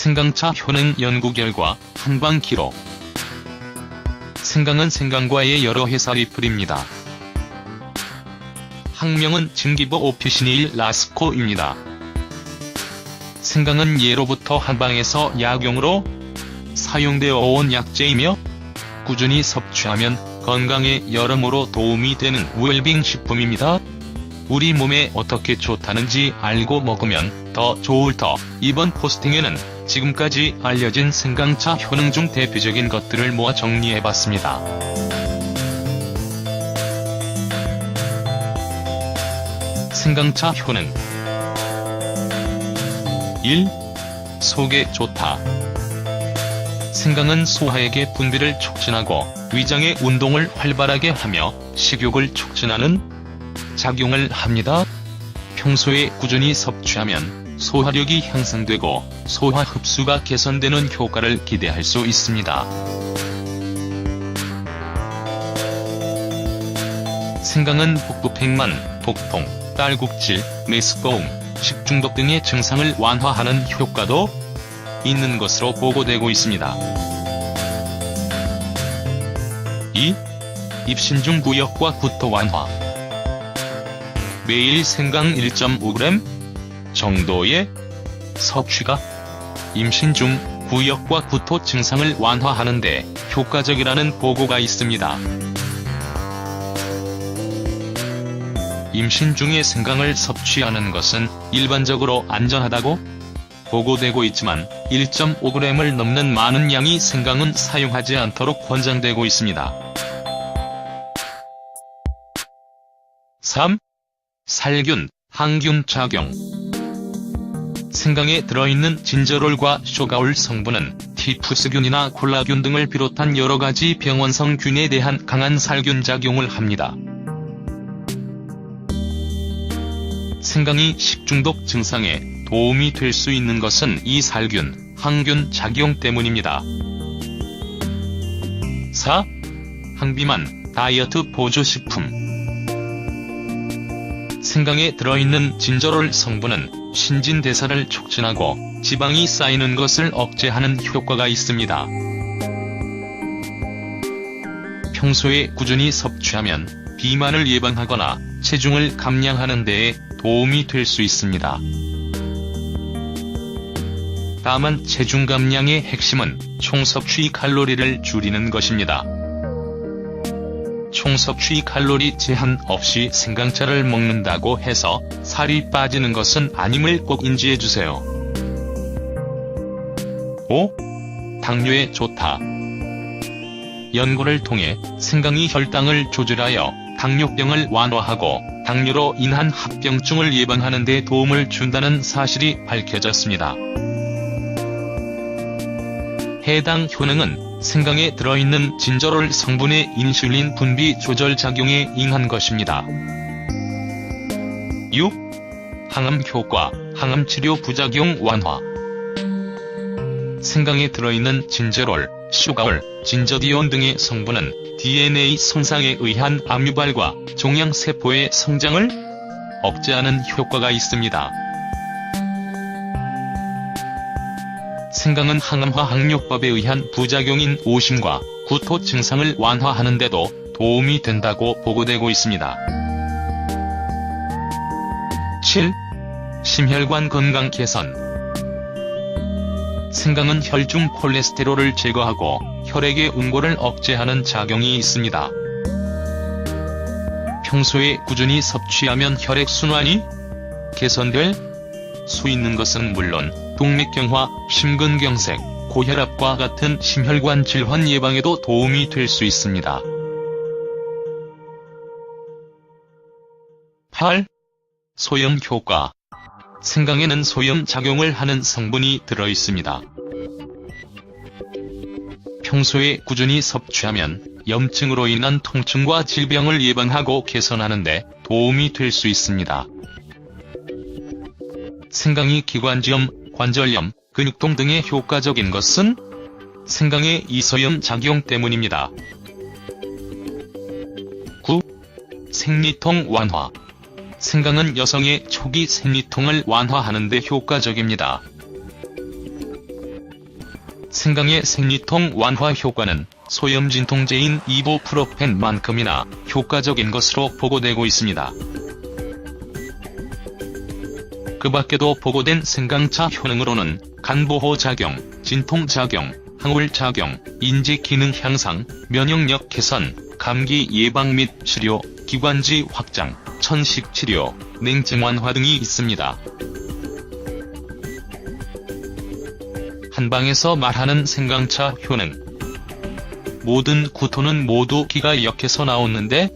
생강차 효능 연구 결과 한방 기록 생강은 생강과의 여러 회사 리플입니다. 학명은 증기보 오피시닐 라스코입니다. 생강은 예로부터 한방에서 약용으로 사용되어 온 약재이며 꾸준히 섭취하면 건강에 여러모로 도움이 되는 웰빙 식품입니다. 우리 몸에 어떻게 좋다는지 알고 먹으면 더 좋을 터. 이번 포스팅에는 지금까지 알려진 생강차 효능 중 대표적인 것들을 모아 정리해봤습니다. 생강차 효능 1. 속에 좋다. 생강은 소화액의 분비를 촉진하고 위장의 운동을 활발하게 하며 식욕을 촉진하는 작용을 합니다. 평소에 꾸준히 섭취하면 소화력이 향상되고 소화 흡수가 개선되는 효과를 기대할 수 있습니다. 생강은 복부팽만, 복통, 딸국질, 메스꺼움, 식중독 등의 증상을 완화하는 효과도 있는 것으로 보고되고 있습니다. 2. 입신 중 구역과 구토 완화 매일 생강 1.5g 정도의 섭취가 임신 중 구역과 구토 증상을 완화하는 데 효과적이라는 보고가 있습니다. 임신 중에 생강을 섭취하는 것은 일반적으로 안전하다고 보고되고 있지만 1.5g을 넘는 많은 양의 생강은 사용하지 않도록 권장되고 있습니다. 3. 살균, 항균 작용 생강에 들어있는 진저롤과 쇼가올 성분은 티푸스균이나 콜라균 등을 비롯한 여러가지 병원성 균에 대한 강한 살균 작용을 합니다. 생강이 식중독 증상에 도움이 될 수 있는 것은 이 살균, 항균 작용 때문입니다. 4. 항비만, 다이어트 보조식품 생강에 들어있는 진저롤 성분은 신진대사를 촉진하고 지방이 쌓이는 것을 억제하는 효과가 있습니다. 평소에 꾸준히 섭취하면 비만을 예방하거나 체중을 감량하는 데에 도움이 될 수 있습니다. 다만 체중 감량의 핵심은 총 섭취 칼로리를 줄이는 것입니다. 총섭취 칼로리 제한 없이 생강차를 먹는다고 해서 살이 빠지는 것은 아님을 꼭 인지해주세요. 5. 당뇨에 좋다. 연구를 통해 생강이 혈당을 조절하여 당뇨병을 완화하고 당뇨로 인한 합병증을 예방하는 데 도움을 준다는 사실이 밝혀졌습니다. 해당 효능은 생강에 들어있는 진저롤 성분의 인슐린 분비 조절 작용에 ing한 것입니다. 6. 항암 효과, 항암 치료 부작용 완화 생강에 들어있는 진저롤, 슈가올, 진저디온 등의 성분은 DNA 손상에 의한 암 유발과 종양세포의 성장을 억제하는 효과가 있습니다. 생강은 항암화 항뇨법에 의한 부작용인 오심과 구토 증상을 완화하는 데도 도움이 된다고 보고되고 있습니다. 7. 심혈관 건강 개선 생강은 혈중 콜레스테롤을 제거하고 혈액의 응고를 억제하는 작용이 있습니다. 평소에 꾸준히 섭취하면 혈액순환이 개선될 수 있는 것은 물론 동맥경화, 심근경색, 고혈압과 같은 심혈관 질환 예방에도 도움이 될 수 있습니다. 8. 소염 효과 생강에는 소염 작용을 하는 성분이 들어 있습니다. 평소에 꾸준히 섭취하면 염증으로 인한 통증과 질병을 예방하고 개선하는데 도움이 될 수 있습니다. 생강이 기관지염, 관절염, 근육통 등에 효과적인 것은 생강의 이소염 작용 때문입니다. 9. 생리통 완화 생강은 여성의 초기 생리통을 완화하는 데 효과적입니다. 생강의 생리통 완화 효과는 소염 진통제인 이보프로펜만큼이나 효과적인 것으로 보고되고 있습니다. 그 밖에도 보고된 생강차 효능으로는 간보호 작용, 진통 작용, 항울 작용, 인지 기능 향상, 면역력 개선, 감기 예방 및 치료, 기관지 확장, 천식 치료, 냉증 완화 등이 있습니다. 한방에서 말하는 생강차 효능. 모든 구토는 모두 기가 역해서 나오는데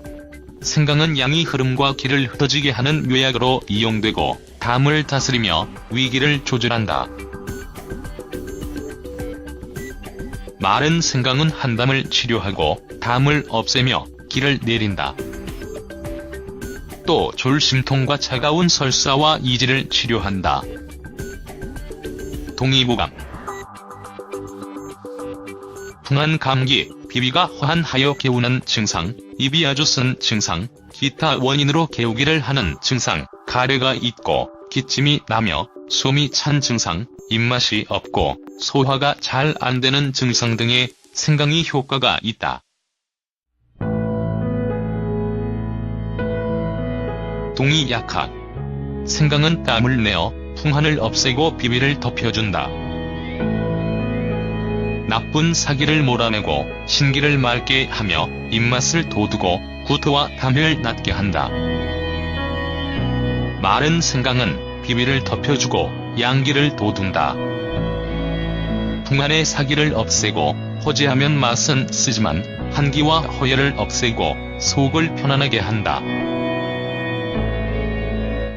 생강은 양이 흐름과 기를 흩어지게 하는 묘약으로 이용되고 담을 다스리며 위기를 조절한다. 마른 생강은 한담을 치료하고 담을 없애며 기를 내린다. 또 졸심통과 차가운 설사와 이지를 치료한다. 동의보감 풍한 감기, 비위가 허한하여 개우는 증상, 입이 아주 쓴 증상, 기타 원인으로 개우기를 하는 증상, 가래가 있고, 기침이 나며, 숨이 찬 증상, 입맛이 없고, 소화가 잘 안되는 증상 등의 생강이 효과가 있다. 동이 약학 생강은 땀을 내어 풍한을 없애고 비위를 덮여준다. 나쁜 사기를 몰아내고 신기를 맑게 하며 입맛을 돋우고 구토와 담을 낫게 한다. 마른 생강은 비위를 덮여주고 양기를 돋운다. 풍안의 사기를 없애고 호재하면 맛은 쓰지만 한기와 허혈을 없애고 속을 편안하게 한다.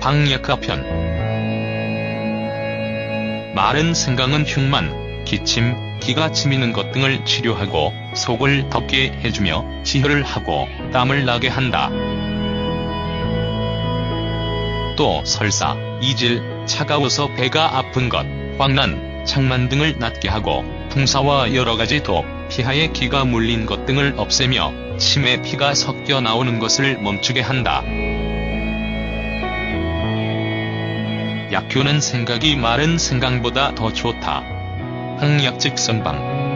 방약가편 마른 생강은 흉만, 기침, 기가 치미는 것 등을 치료하고 속을 덮게 해주며 지혈을 하고 땀을 나게 한다. 또 설사, 이질, 차가워서 배가 아픈 것, 황난, 창만 등을 낫게 하고 풍사와 여러가지 독, 피하에 기가 물린 것 등을 없애며 침에 피가 섞여 나오는 것을 멈추게 한다. 약효는 생각이 마른 생강보다 더 좋다. 항약직 선방